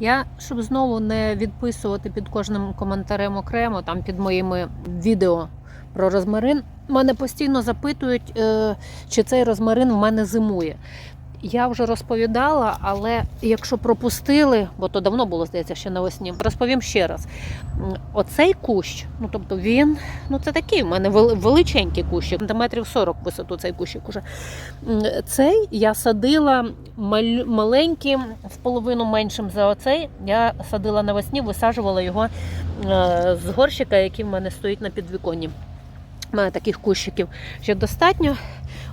Я, щоб знову не відписувати під кожним коментарем окремо, там під моїми відео про розмарин, мене постійно запитують, е, чи цей розмарин в мене зимує. Я вже розповідала, але якщо пропустили, бо то давно було здається ще навесні, розповім ще раз. Оцей кущ, ну тобто він, ну це такий в мене величенький кущик, сантиметрів 40 висоту цей кущик уже. Цей я садила маленьким, в половину меншим за оцей. Я садила навесні, висаджувала його е, з горщика, який в мене стоїть на підвіконні. У мене таких кущиків ще достатньо.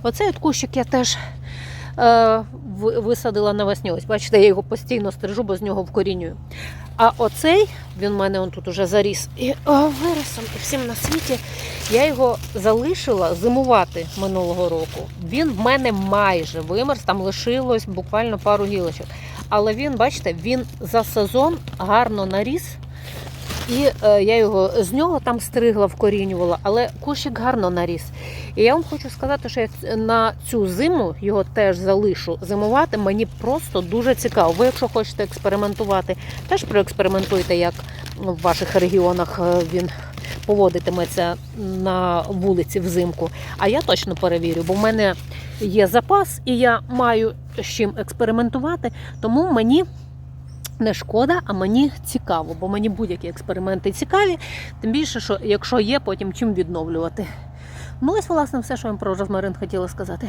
Оцей от кущик я теж висадила навесні. Ось бачите, я його постійно стрижу, бо з нього вкорінюю. А оцей, він в мене он тут уже заріс і о, виросом, і всім на світі. Я його залишила зимувати минулого року. Він в мене майже вимерз, там лишилось буквально пару гілочок. Але він, бачите, він за сезон гарно наріс. І е, я його з нього там стригла, вкорінювала, але кущик гарно наріс. І я вам хочу сказати, що я на цю зиму його теж залишу зимувати. Мені просто дуже цікаво. Ви, якщо хочете експериментувати, теж проекспериментуйте, як в ваших регіонах е, він поводитиметься на вулиці взимку. А я точно перевірю, бо в мене є запас, і я маю з чим експериментувати, тому мені. Не шкода, а мені цікаво, бо мені будь-які експерименти цікаві, тим більше, що якщо є, потім чим відновлювати. Ну, ось, власне, все, що я вам про розмарин хотіла сказати.